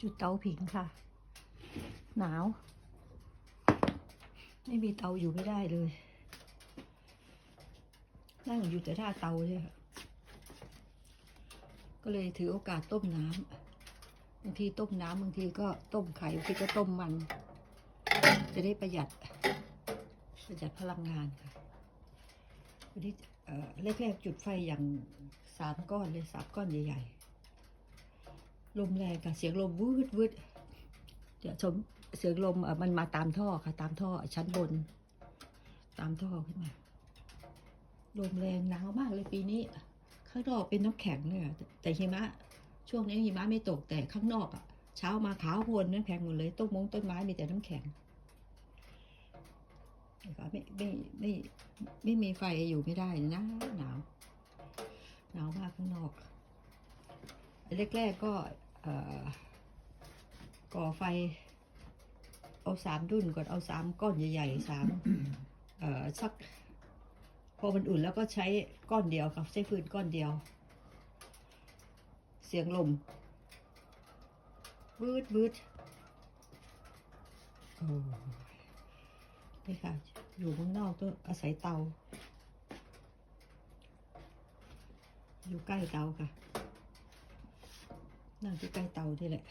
จุดเตาผิงค่ะ หนาว ไม่มีเตาอยู่ไม่ได้เลย นั่งอยู่แต่หน้าเตาเนี่ยค่ะก็เลยถือโอกาสต้มน้ำบางทีต้มน้ำบางทีก็ต้มไข่บางทีก็ต้มมัน จะได้ประหยัด ประหยัดพลังงานค่ะวันนี้เอ่อแรกๆจุดไฟอย่างสามก้อนเลยสามก้อนใหญ่ ๆ ลมแรงค่ะเสียงลมวืดวืดเดี๋ยวชมเสียงลมมันมาตามท่อค่ะ ตามท่อชั้นบน ตามท่อขึ้นมาลมแรงหนาวมากเลยปีนี้ ข้างนอกเป็นน้ำแข็งเลยอะแต่หิมะ ช่วงนี้หิมะไม่ตกแต่ข้างนอกอะ เช้ามาขาวโพลนน้ำแข็งหมดเลยต้นมงต้นไม้มีแต่น้ำแข็งไม่ไม่ไม่ไม่มีไฟอยู่ไม่ได้นะหนาวหนาวมากข้างนอก แรกๆก็ก่อไฟ เอาสามดุนก่อนเอาสามก้อนใหญ่ๆสามสักพอมันอุ่นแล้วก็ใช้ก้อนเดียวครับใช้ฟืนก้อนเดียว เสียงลมวืดวืดโอ้นี่ค่ะ อยู่ข้างนอกต้องอาศัยเตา อยู่ใกล้เตาค่ะ นั่งที่ใกล้เตาที่แหละ